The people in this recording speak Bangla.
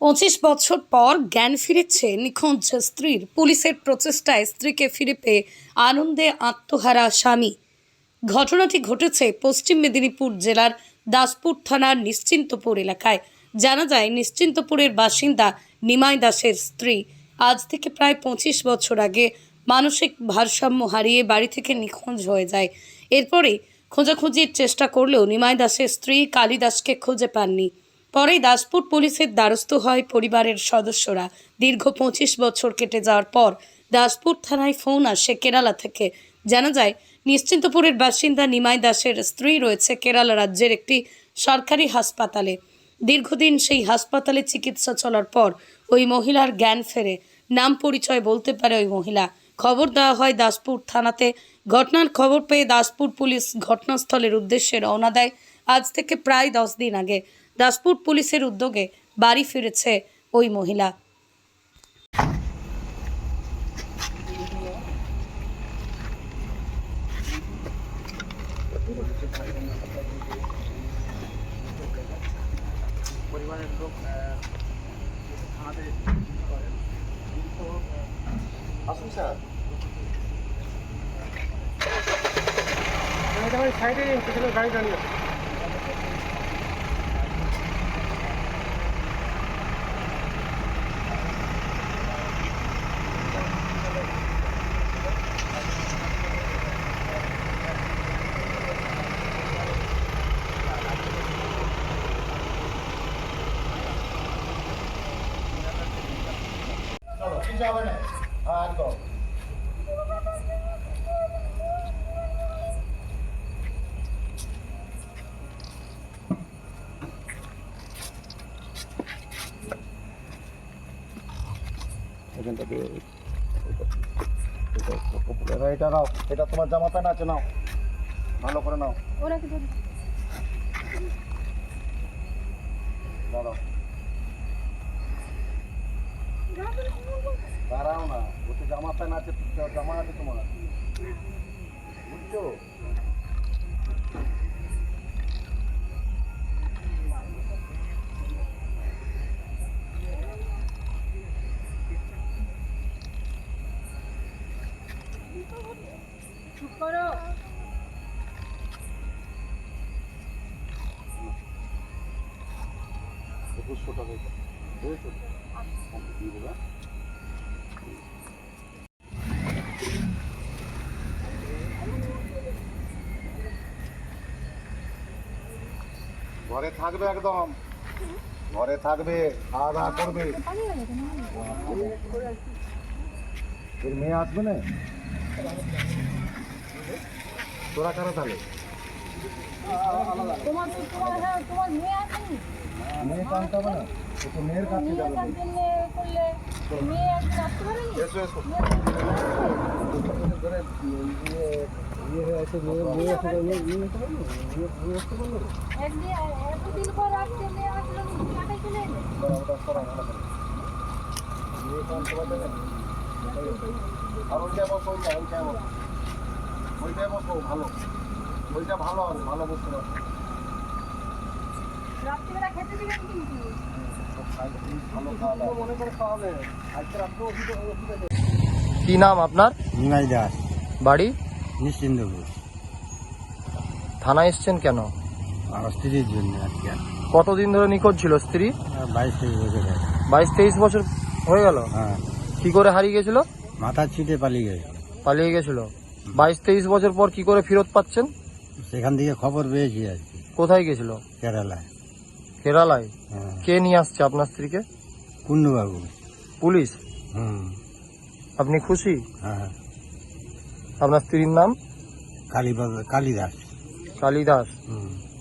পঁচিশ বছর পর জ্ঞান ফিরেছে নিখোঁজ স্ত্রীর। পুলিশের প্রচেষ্টায় স্ত্রীকে ফিরে পেয়ে আনন্দে আত্মহারা স্বামী। ঘটনাটি ঘটেছে পশ্চিম মেদিনীপুর জেলার দাসপুর থানার নিশ্চিন্তপুর এলাকায়। জানা যায়, নিশ্চিন্তপুরের বাসিন্দা নিমাই দাসের স্ত্রী আজ থেকে প্রায় পঁচিশ বছর আগে মানসিক ভারসাম্য হারিয়ে বাড়ি থেকে নিখোঁজ হয়ে যায়। এরপরে খোঁজাখুঁজির চেষ্টা করলেও নিমাই দাসের স্ত্রী কালী দাসকে খুঁজে পাননি। পরে দাসপুর পুলিশের দ্বারস্থ হয় পরিবারের সদস্যরা। দীর্ঘ পঁচিশ বছর কেটে যাওয়ার পর দাসপুর থানায় ফোন আসে কেরালা থেকে। জানা যায়, নিশ্চিন্তপুরের বাসিন্দা নিমাই দাসের স্ত্রী রয়েছে কেরালা রাজ্যের একটি সরকারি হাসপাতালে। দীর্ঘদিন সেই হাসপাতালে চিকিৎসা চলার পর ওই মহিলার জ্ঞান ফেরে। নাম পরিচয় বলতে পারে ওই মহিলা। খবর দেওয়া হয়, দাসপুর থানাতে ঘটনার খবর পেয়ে দাসপুর পুলিশ ঘটনাস্থলের উদ্দেশ্যে রওনা দেয়। আজ থেকে প্রায় দশ দিন আগে। দাসপুর পুলিশের উদ্যোগে বাড়ি ফিরেছে ওই মহিলা। পরিবারের লোক থানাতে আসুন স্যার। সাইডে গাড়ি দাঁড়িয়ে আছে চলো ঠিক যাবে না হ্যাঁ একদম এখান থেকে এবার এটা নাও এটা তোমার জামা প্যান্ট আছে নাও ভালো করে নাও দাঁড়াও দাঁড়াও না ওতে জামা প্যান্ট আছে জামা আছে তোমার বুঝছো একুশশো টাকা বুঝেছো দিয়ে দেবে ঘরে থাকবে একদম। ঘরে থাকবে খাওয়া দাওয়া করবে। এর মেয়ে আসবে না? তোরা কারা তাহলে? তোমার তোমার হ্যাঁ তোমার মেয়ে মেয়ে টানতে হবে না তো মেয়ের কাছে যাবে। আর ওইটা বসো ওইটা ওইটা বসো ওইটা বসো ভালো। ওইটা ভালো হবে ভালো বুঝতে পারছ কি? নাম আপনার? নিমাই দাস বাড়ি? নিশ্চিন্দপুর। থানায় এসছেন কেন? আমার স্ত্রীর জন্য আর কি আর কতদিন ধরে নিখোঁজ ছিল স্ত্রী? আর বাইশ তেইশ বছর। বাইশ তেইশ বছর হয়ে গেল? হ্যাঁ। কি করে হারিয়ে গেছিল? মাথা ছিটে পালিয়ে গেছে। পালিয়ে গেছিল। বাইশ তেইশ বছর পর কি করে ফেরত পাচ্ছেন? সেখান থেকে খবর পেয়েছি আর কি কোথায় গেছিল? কেরালায়। কেরালায়? হ্যাঁ। কে নিয়ে আসছে আপনার স্ত্রীকে? কুন্ডুবাবু পুলিশ? হুম। আপনি খুশি? হ্যাঁ আপনার স্ত্রীর নাম? কালীবাবু কালিদাস। কালিদাস। হুম।